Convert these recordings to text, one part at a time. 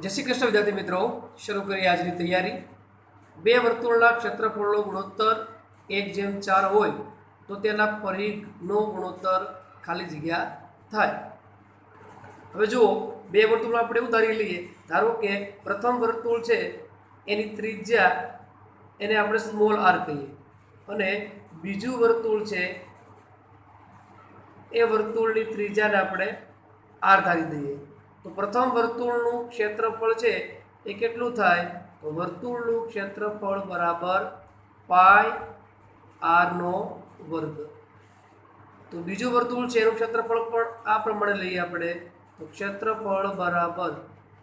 જય શ્રી કૃષ્ણ વિદ્યાર્થી મિત્રો, શરૂ કરીએ આજની તૈયારી. બે વર્તુળના ક્ષેત્રફળનો ગુણોત્તર એક જેમ ચાર હોય, તો તેના પરિઘનો ગુણોત્તર ખાલી જગ્યા થાય. હવે જુઓ, બે વર્તુળ આપણે એવું ધારી લઈએ. ધારો કે પ્રથમ વર્તુળ છે, એની ત્રિજ્યા, એને આપણે સ્મોલ આર કહીએ. અને બીજું વર્તુળ છે, એ વર્તુળની ત્રિજ્યાને આપણે આર ધારી દઈએ. તો પ્રથમ વર્તુળનું ક્ષેત્રફળ છે એ કેટલું થાય? તો વર્તુળનું ક્ષેત્રફળ બરાબર પાય આરનો વર્ગ. તો બીજું વર્તુળ છે એનું ક્ષેત્રફળ પણ આ પ્રમાણે લઈએ આપણે. તો ક્ષેત્રફળ બરાબર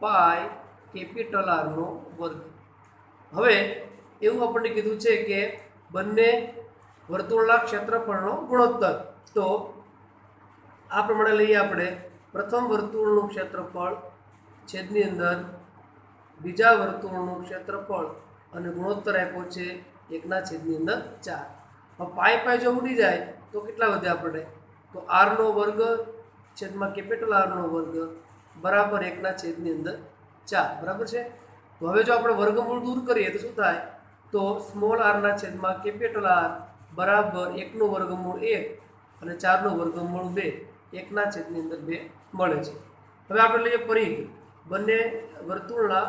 પાય કેપિટલ આરનો વર્ગ. હવે એવું આપણને કીધું છે કે બંને વર્તુળના ક્ષેત્રફળનો ગુણોત્તર. તો આ પ્રમાણે લઈએ આપણે. પ્રથમ વર્તુળનું ક્ષેત્રફળ છેદની અંદર, બીજા વર્તુળનું ક્ષેત્રફળ અને ગુણોત્તર આપ્યો છે એકના છેદની અંદર ચાર. હવે પાય પાય જો ઉડી જાય, તો કેટલા વધે આપણે? તો આરનો વર્ગ છેદમાં કેપિટલ આરનો વર્ગ બરાબર એકના છેદની અંદર ચાર. બરાબર છે? તો હવે જો આપણે વર્ગમૂળ દૂર કરીએ, તો શું થાય? તો સ્મોલ આરના છેદમાં કેપિટલ આર બરાબર એકનું વર્ગમૂળ એક અને ચારનું વર્ગમૂળ બે. એકના છેદની અંદર બે મળે છે. હવે આપણે લઈએ પરિઘ. બંને વર્તુળના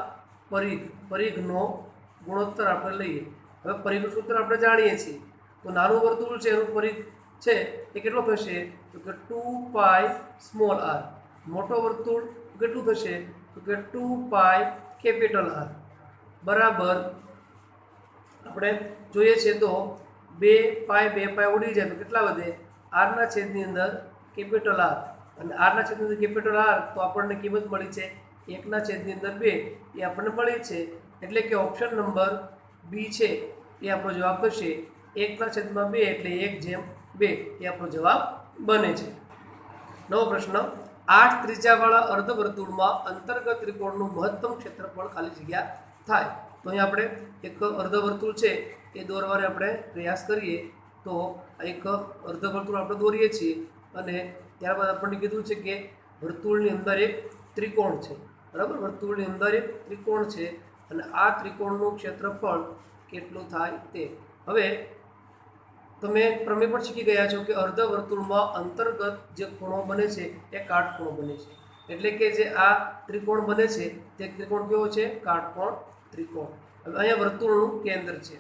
પરિઘ. પરિઘનો ગુણોત્તર આપણે લઈએ. હવે પરિઘનું સૂત્ર આપણે જાણીએ છીએ. તો નાનું વર્તુળ છે, એનું પરિઘ છે, એ કેટલો થશે? તો કે ટુ પાય સ્મોલ આર. મોટો વર્તુળ કેટલું થશે? તો કે ટુ પાય કેપિટલ આર. બરાબર. આપણે જોઈએ છીએ તો બે પાય બે પાય ઉડી જાય તો કેટલા વધે? આરના છેદની અંદર કેપિટલ આર. અને આરના છેદની અંદર કેપિટલ આર, તો આપણને કિંમત મળી છે? એકના છેદની અંદર બે, એ આપણને મળી છે. એટલે કે ઓપ્શન નંબર બી છે, એ આપણો જવાબ થશે. એકના છેદમાં બે એટલે એક જેમ બે, એ આપણો જવાબ બને છે. નવો પ્રશ્ન. આઠ ત્રિજ્યાવાળા અર્ધવર્તુળમાં અંતર્ગત ત્રિકોણનું મહત્તમ ક્ષેત્રફળ ખાલી જગ્યા થાય. તો અહીં આપણે એક અર્ધવર્તુળ છે, એ દોરવાને આપણે પ્રયાસ કરીએ તો એક અર્ધવર્તુળ આપણે દોરીએ છીએ. અને ત્યારબાદ આપણને કીધું છે કે વર્તુળની અંદર એક ત્રિકોણ છે. બરાબર? વર્તુળની અંદર એક ત્રિકોણ છે અને આ ત્રિકોણનું ક્ષેત્રફળ કેટલું થાય તે. હવે તમે પ્રમેય પણ શીખી ગયા છો કે અર્ધ વર્તુળમાં અંતર્ગત જે ખૂણો બને છે એ કાટખૂણો બને છે. એટલે કે જે આ ત્રિકોણ બને છે તે ત્રિકોણ કેવો છે? કાટકોણ ત્રિકોણ. હવે અહીંયા વર્તુળનું કેન્દ્ર છે.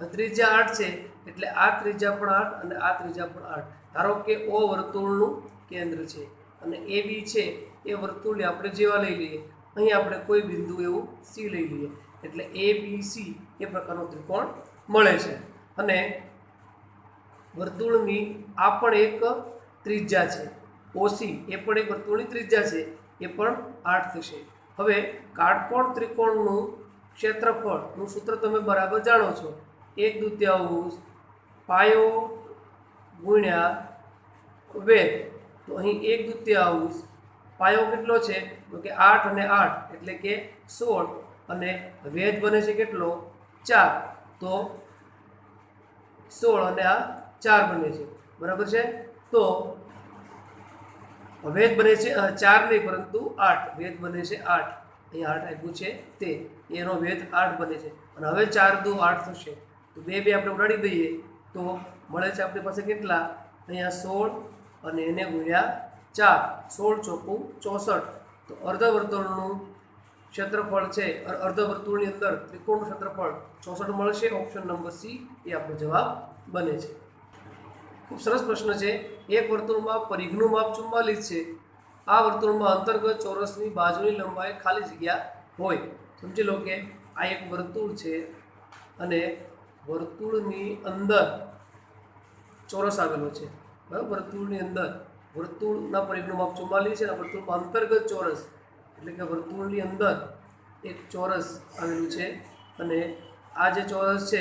ત્રિજ્યા આઠ છે એટલે આ ત્રિજ્યા પણ આઠ અને આ ત્રિજ્યા પણ આઠ. ધારો કે ઓ વર્તુળનું કેન્દ્ર છે અને એ બી છે, એ વર્તુળને આપણે જેવા લઈ લઈએ. અહીં આપણે કોઈ બિંદુ એવું સી લઈ લઈએ. એટલે એ બી સી એ પ્રકારનો ત્રિકોણ મળે છે. અને વર્તુળની આ પણ એક ત્રિજ્યા છે. ઓસી એ પણ એક વર્તુળની ત્રિજ્યા છે, એ પણ આઠ થશે. હવે કાટકોણ ત્રિકોણનું ક્ષેત્રફળનું સૂત્ર તમે બરાબર જાણો છો. એક દુત્યાંશ પાયો ગુણ્યા વેદ તો અહીં એક દ્વિતીયાંશ પાયો કેટલો છે? તો કે આઠ અને આઠ, એટલે કે સોળ. અને વેદ બને છે કેટલો? ચાર. તો સોળ અને આ ચાર બને છે. બરાબર છે? તો વેદ બને છે ચાર નહીં, પરંતુ આઠ. વેદ બને છે આઠ. અહીં આઠ આપ્યું છે તે. એનો વેદ આઠ બને છે. અને હવે ચાર દુ આઠ થશે. તો બે બે આપણે ઉડાડી દઈએ. તો મળે છે આપણી પાસે કેટલા? અહીંયા સોળ અને એને ગુણ્યા ચાર. સોળ ચોખ્ખું ચોસઠ. તો અર્ધવર્તુળનું ક્ષેત્રફળ છે અર્ધવર્તુળની અંદર ત્રિકોણનું ક્ષેત્રફળ ચોસઠ મળશે. ઓપ્શન નંબર સી એ આપણો જવાબ બને છે. ખૂબ સરસ પ્રશ્ન છે. એક વર્તુળમાં પરિઘનું માપ ચુમ્માલીસ છે. આ વર્તુળમાં અંતર્ગત ચોરસની બાજુની લંબાઈ ખાલી જગ્યા હોય. સમજી લો કે આ એક વર્તુળ છે અને વર્તુળની અંદર ચોરસ આવેલો છે. બરાબર? વર્તુળની અંદર. વર્તુળના પરિઘનું માપ ચુમ્માલીસ છે અને વર્તુળમાં અંતર્ગત ચોરસ. એટલે કે વર્તુળની અંદર એક ચોરસ આવેલું છે અને આ જે ચોરસ છે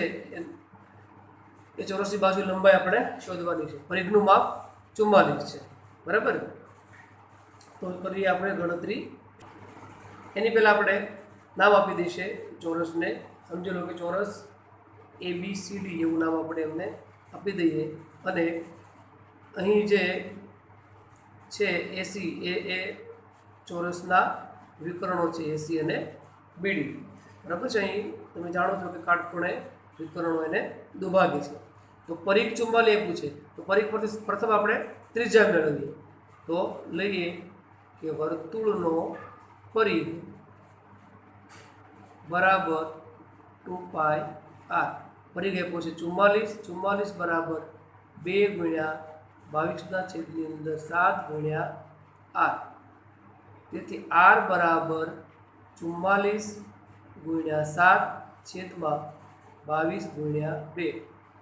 એ ચોરસની બાજુ લંબાઈ આપણે શોધવાની છે. પરિઘનું માપ ચુમ્માલીસ છે. બરાબર? તો કરીએ આપણે ગણતરી. એની પહેલાં આપણે નામ આપી દઈશે ચોરસને. સમજી લો કે ચોરસ એ બી સી ડી એવું નામ આપણે એમને આપી દઈએ. અને અહીં જે છે એસી એ એ ચોરસના વિકર્ણો છે એસી અને બીડી બરાબર છે? અહીં તમે જાણો છો કે કાટખૂણે વિકરણો એને દુભાગે છે. તો પરીખ ચુંબાલી એ છે. તો પરીખ પરથી પ્રથમ આપણે ત્રીજા મેળવીએ તો લઈએ કે વર્તુળનો પરીખ બરાબર ટુ પાય આર. પરિઘ આપ્યો છે ચુમ્માલીસ ચુમ્માલીસ બરાબર બે ગુણ્યા બાવીસના છેદની અંદર સાત ગુણ્યા આર. તેથી આર બરાબર ચુમ્માલીસ ગુણ્યા સાત છેદમાં બાવીસ ગુણ્યા બે.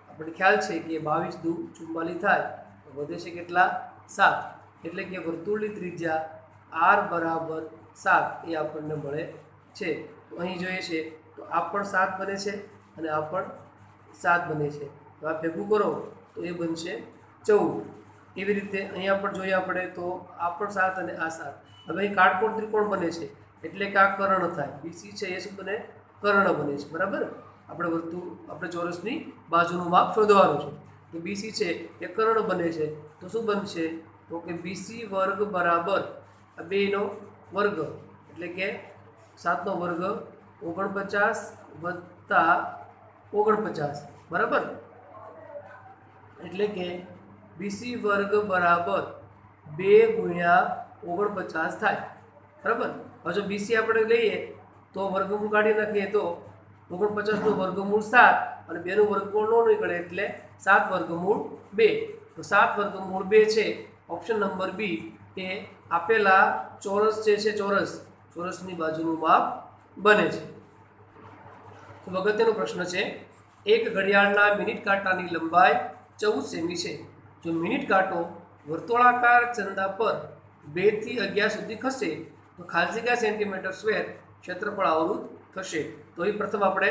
આપણે ખ્યાલ છે કે બાવીસ દુ ચુમ્માલીસ થાય, તો વધે છે કેટલા? સાત. એટલે કે વર્તુળની ત્રિજ્યા આર બરાબર સાત એ આપણને મળે છે. તો અહીં જોઈએ છે, તો આ પણ સાત બને છે અને આ પણ સાત બને છે. તો આ ભેગું કરો તો એ બનશે ચૌદ. એવી રીતે અહીંયા પણ જોઈએ આપણે તો આ પણ સાત અને આ સાત. હવે અહીં કાટકોણ ત્રિકોણ બને છે. એટલે કે આ કર્ણ થાય. બીસી છે, એ શું બને? કર્ણ બને છે. બરાબર? આપણે વર્તુ આપણે ચોરસની બાજુનું માપ શોધવાનું છે. તો બીસી છે, એ કર્ણ બને છે. તો શું બનશે? તો કે બીસી વર્ગ બરાબર આ બેનો વર્ગ. એટલે કે સાતનો વર્ગ ઓગણપચાસ વત્તા ઓગણપચાસ. બરાબર? એટલે કે બીસી વર્ગ બરાબર બે ગુણ્યા ઓગણપચાસ થાય. બરાબર? હવે જો બીસી આપણે લઈએ, તો વર્ગમૂળ કાઢી નાખીએ તો ઓગણપચાસનું વર્ગમૂળ સાત અને બેનું વર્ગમૂળ ન નીકળે એટલે સાત વર્ગમૂળ બે. તો સાત વર્ગમૂળ બે છે. ઓપ્શન નંબર બી એ આપેલા ચોરસ જે છે ચોરસ, ચોરસની બાજુનું માપ બને છે. ખૂબ અગત્યનો પ્રશ્ન છે. એક ઘડિયાળના મિનિટ કાંટાની લંબાઈ ચૌદ સેમી છે. જો મિનિટ કાંટો વર્તુળાકાર ચંદા પર બેથી અગિયાર સુધી ખસે, તો ખાલી જગ્યા સેન્ટીમીટર સ્વેર ક્ષેત્રફળ આવૃત થશે. તો એ પ્રથમ આપણે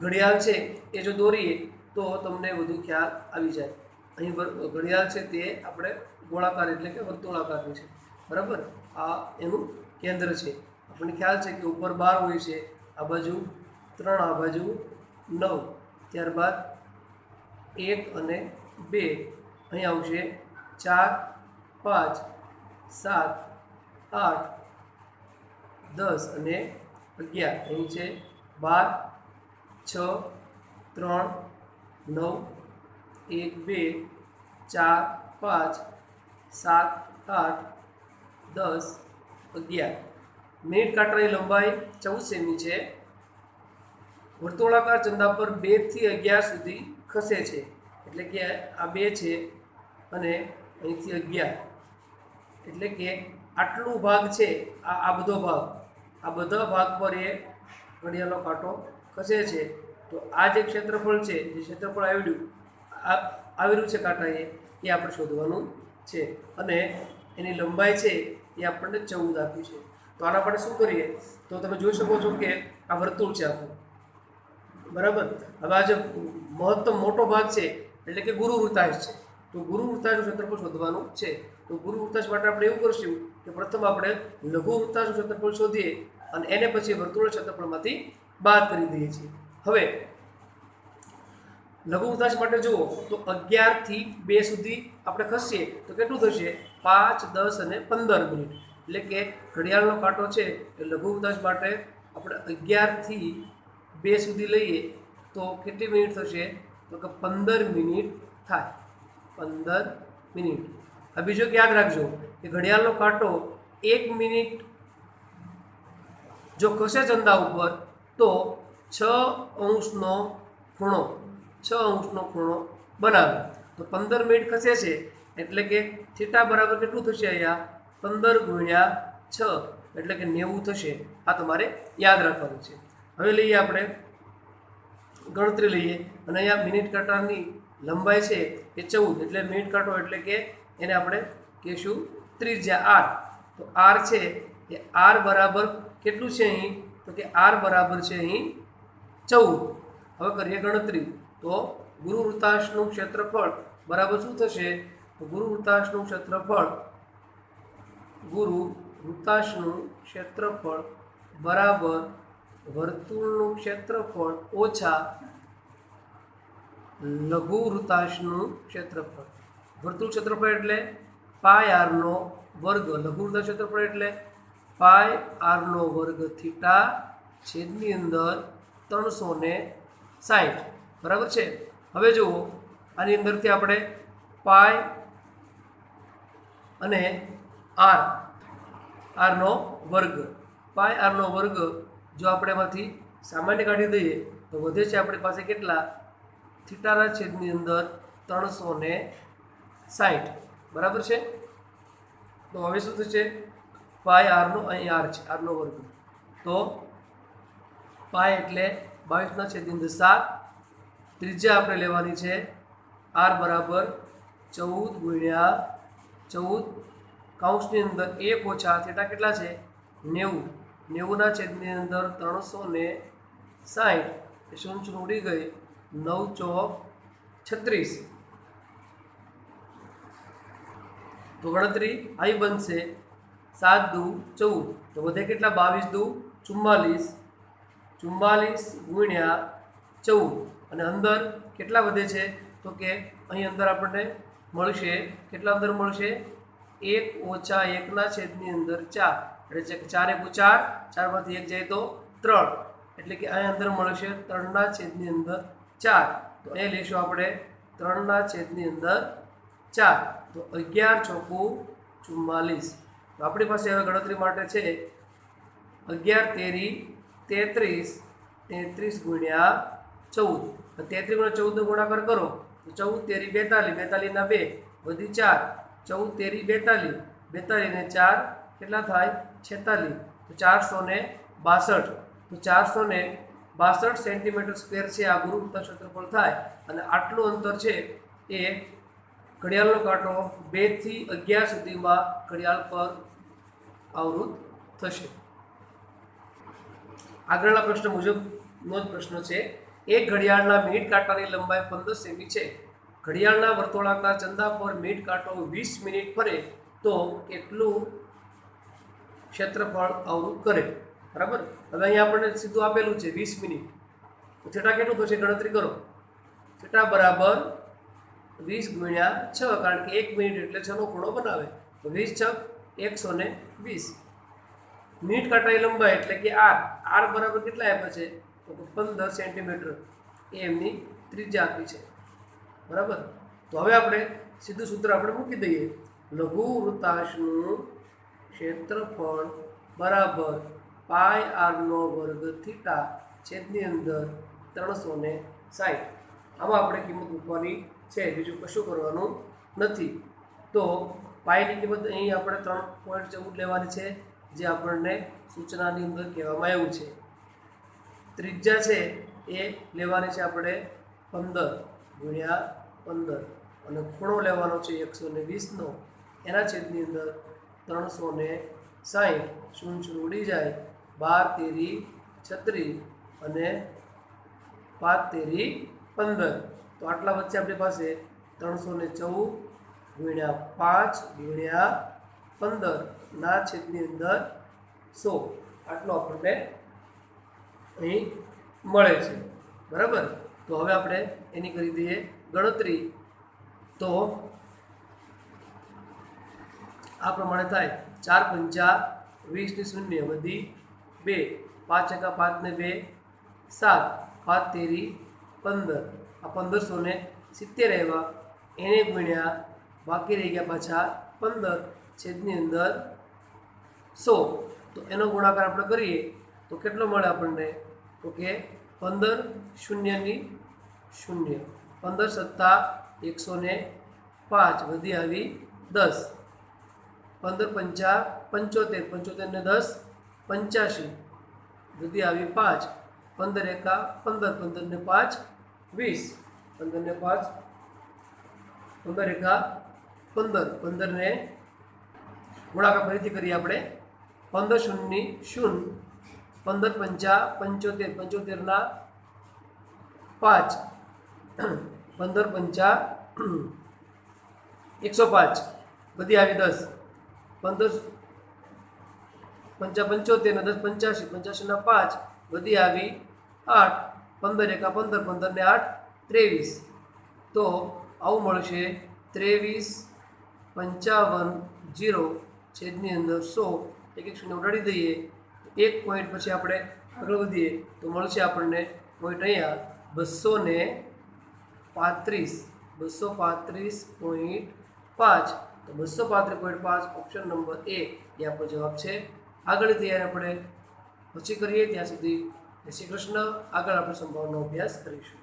ઘડિયાળ છે એ જો દોરીએ, તો તમને વધુ ખ્યાલ આવી જાય. અહીં ઘડિયાળ છે તે આપણે ગોળાકાર એટલે કે વર્તુળાકારની છે. બરાબર? આ એનું કેન્દ્ર છે. આપણને ખ્યાલ છે કે ઉપર બાર હોય છે. આ બાજુ ત્રણ આ બાજુ નવ, ત્યારબાદ એક અને બે. અહીં આવશે ચાર, પાંચ, સાત, આઠ, દસ અને અગિયાર. અહીં છે બાર, છ, ત્રણ, નવ, એક, બે, ચાર, પાંચ, સાત, આઠ, દસ, અગિયાર. મિનિટ કાંટાની લંબાઈ ચૌદ સેમી છે. વર્તુળાકાર ચંદા પર બેથી અગિયાર સુધી ખસે છે. એટલે કે આ બે છે અને અહીંથી અગિયાર. એટલે કે આટલું ભાગ છે, આ આ બધો ભાગ. આ બધા ભાગ પર એ ઘડિયાળનો કાંટો ખસે છે. તો આ જે ક્ષેત્રફળ છે, જે ક્ષેત્રફળ આવ્યું આ આવેલું છે કાંટા એ એ આપણે શોધવાનું છે. અને એની લંબાઈ છે એ આપણને ચૌદ આપ્યું છે. તો આના માટે શું કરીએ? તો તમે જોઈ શકો છો કે આ વર્તુળ છે આખું. બરાબર? હવે આ જે મહત્તમ મોટો ભાગ છે, એટલે કે ગુરુ વૃતાશ છે. તો ગુરુ વૃતાશનું ક્ષેત્રફળ શોધવાનું છે. તો ગુરુ વૃતાશ માટે આપણે એવું કરશું કે પ્રથમ આપણે લઘુ વૃતાશનું ક્ષેત્રફળ શોધીએ અને એને પછી વર્તુળ ક્ષેત્રફળમાંથી બાદ કરી દઈએ છીએ. હવે, લઘુ વૃતાશ માટે જુઓ, તો અગિયારથી બે સુધી આપણે ખસીએ, તો કેટલું થશે? પાંચ, દસ અને પંદર મિનિટ. એટલે કે ઘડિયાળનો કાંટો છે, એ લઘુ વૃતાશ માટે આપણે અગિયારથી બે સુધી લઈએ તો કેટલી મિનિટ થશે? તો કે પંદર મિનિટ થાય. પંદર મિનિટ. હવે બીજો કે યાદ રાખજો કે ઘડિયાળનો કાંટો એક મિનિટ જો ખસે ચંદા ઉપર, તો છ અંશનો ખૂણો, છ અંશનો ખૂણો બનાવે. તો પંદર મિનિટ ખસે છે, એટલે કે થીટા બરાબર કેટલું થશે અહીંયા? પંદર ગુણ્યા છ, એટલે કે નેવું થશે. આ તમારે યાદ રાખવાનું છે. હવે લઈએ આપણે. ગણતરી લઈએ. અને અહીંયા મિનિટ કાંટાની લંબાઈ છે એ ચૌદ. એટલે મિનિટ કાંટો એટલે કે એને આપણે કહીશું ત્રિજ્યા આર. તો આર છે એ આર બરાબર કેટલું છે અહીં? તો કે આર બરાબર છે અહીં ચૌદ. હવે કરીએ ગણતરી. તો ગુરુ વૃતાશનું ક્ષેત્રફળ બરાબર શું થશે? તો ગુરુ વૃતાંશનું ક્ષેત્રફળ, ગુરુ વૃતાશનું ક્ષેત્રફળ બરાબર વર્તુળનું ક્ષેત્રફળ ઓછા લઘુવૃતાશનું ક્ષેત્રફળ. વર્તુળ ક્ષેત્રફળ એટલે પાય આરનો વર્ગ. લઘુવૃતા ક્ષેત્રફળ એટલે પાય આરનો વર્ગ થીટા છેદની અંદર ત્રણસો ને સાઠ બરાબર છે? હવે જુઓ, આની અંદરથી આપણે પાય અને આર. આરનો વર્ગ. પાય આરનો વર્ગ જો આપણે એમાંથી સામાન્ય કાઢી દઈએ, તો વધે છે આપણી પાસે કેટલા? થીટાના છેદની અંદર ત્રણસો ને સાઠ બરાબર છે? તો હવે શું થશે? પાય આરનો અહીં આર છે, આરનો વર્ગ. તો પાય એટલે બાવીસના છેદની અંદર સાત. ત્રીજા આપણે લેવાની છે આર બરાબર ચૌદ ગુણ્યા ચૌદ. કાઉન્સની અંદર એક ઓછા થેટા કેટલા છે? નેવું. નેવુંના છેદની અંદર ત્રણસો ને એ શૂન્ય શૂન્ય ઉડી ગઈ નવ ચોક છત્રીસ. તો ગણતરી આવી બનશે સાત દુ ચૌદ. તો વધે કેટલા? બાવીસ દુ ચુમ્માલીસ. ચુમ્માલીસ ગુણ્યા ચૌદ. અને અંદર કેટલા વધે છે? તો કે અહીં અંદર આપણને મળશે. કેટલા અંદર મળશે? એક ઓછા એકના છેદની અંદર ચાર. એટલે છે કે ચાર એકુ ચાર, ચારમાંથી એક જાય તો ત્રણ. એટલે કે અહીં અંદર મળશે ત્રણના છેદની અંદર ચાર. તો અહીં લઈશું આપણે ત્રણના છેદની અંદર ચાર. તો અગિયાર ચોખ્ખું ચુમ્માલીસ. તો આપણી પાસે હવે ગણતરી માટે છે અગિયાર તેરી તેત્રીસ તેત્રીસ ગુણ્યા ચૌદ. તેત્રીસ ગુણ્યા ચૌદનો ગુણાકાર કરો. તો ચૌદ તેરી બેતાલીસ, બેતાલીસના બે. વધી ચાર. ચૌદ તેરી બેતાલીસ બેતાલીસ ને ચાર. કેટલા થાય? છેતાલીસ. તો ચારસો ને બાસઠ. તો ચારસો ને બાસઠ સેન્ટીમીટર સ્ક્વેર છે આ ગુરુત્તર ક્ષેત્રફળ થાય. અને આટલું અંતર છે એ ઘડિયાળનો કાંટો બેથી અગિયાર સુધીમાં ઘડિયાળ પર આવૃત થશે. આગળના પ્રશ્ન મુજબનો જ પ્રશ્ન છે. એક ઘડિયાળના મિનિટ કાંટાની લંબાઈ પંદર સેમી છે. ઘડિયાળના વર્તુળાકાર ચંદા પર મિનિટ કાંટો વીસ મિનિટ ફરે તો કેટલું ક્ષેત્રફળ અવરું કરે. બરાબર? હવે અહીંયા આપણને સીધું આપેલું છે વીસ મિનિટ. તો થેટા કેટલું થશે? ગણતરી કરો. થેટા બરાબર વીસ ગુણ્યા છ, કારણ કે એક મિનિટ એટલે છનો ખૂણો બનાવે. તો વીસ છ એકસો ને વીસ. મિનિટ કાંટાની લંબાઈ એટલે કે આર. આર બરાબર કેટલા આપ્યા છે? તો પંદર સેન્ટીમીટર. એ એમની ત્રિજ્યા આપી છે. બરાબર? તો હવે આપણે સીધું સૂત્ર આપણે મૂકી દઈએ. લઘુ વૃતાંશનું ક્ષેત્રફળ બરાબર પાય આરનો વર્ગ થીટા છેદની અંદર ત્રણસો ને સાઠ આમાં આપણે કિંમત મૂકવાની છે. બીજું કશું કરવાનું નથી. તો પાયની કિંમત અહીં આપણે ત્રણ પોઈન્ટ ચૌદ લેવાની છે, જે આપણને સૂચનાની અંદર કહેવામાં આવ્યું છે. ત્રિજ્યા છે એ લેવાની છે આપણે પંદર ગુણ્યા પંદર. અને ખૂણો લેવાનો છે એકસો ને વીસનો. એના છેદની અંદર ત્રણસો ને શૂન્ય શૂન્ય ઉડી જાય? બાર તેરી છત્રીસ અને પાંચ તેરી પંદર. તો આટલા વચ્ચે આપણી પાસે ત્રણસો ને ચૌદ ગુણ્યા પાંચ ગુણ્યા પંદર. ના છેદની અંદર સો. આટલો આપણને અહીં મળે છે. બરાબર? તો હવે આપણે એની કરી દઈએ ગણતરી. તો આ પ્રમાણે થાય. ચાર પંચા વીસની શૂન્ય વધી બે. પાંચ એકા પાંચ ને બે. સાત. પાંચ તેરી પંદર. આ પંદરસો ને સિત્તેર આવ્યા. એને ગુણ્યા બાકી રહી ગયા પાછા પંદર છેદની અંદર સો. તો એનો ગુણાકાર આપણે કરીએ તો કેટલો મળે આપણને? તો કે પંદર શૂન્યની શૂન્ય. પંદર સત્તા એકસો ને પાંચ વધી આવી દસ. પંદર પંચા, પંચોતેર પંચોતેરને દસ પંચ્યાસી બધી આવી પાંચ, પંદર એકા, પંદર પંદરને પાંચ, વીસ. પંદરને પાંચ, પંદર એકા, પંદર. પંદરને ગુણાકાર ફરીથી કરીએ આપણે. પંદર શૂન્યની શૂન્ય પંદર પંચા, પંચોતેર પંચોતેરના પાંચ. પંદર પંચા, એકસો પાંચ. બધી આવી દસ. પંદર પંચા પંચોતેર ને દસ પંચ્યાસી પંચ્યાસીના પાંચ વધી આવી આઠ, પંદર એકા પંદર પંદર ને આઠ, ત્રેવીસ. તો આવું મળશે ત્રેવીસ પંચાવન જીરો છેદની અંદર સો. એક એક શૂન્ય ઉડાડી દઈએ. એક પોઈન્ટ પછી આપણે આગળ વધીએ તો મળશે આપણને પોઈન્ટ અહીંયા બસો ને પાંત્રીસ. બસો પાંત્રીસ પોઈન્ટ પાંચ. તો બસો પાંત્રીસ પોઈન્ટ પાંચ ઓપ્શન નંબર એ એ આપણો જવાબ છે. આગળ તૈયારી આપણે પછી કરીએ, ત્યાં સુધી શ્રી કૃષ્ણ. આગળ આપણે સંભાવનાનો અભ્યાસ કરીશું.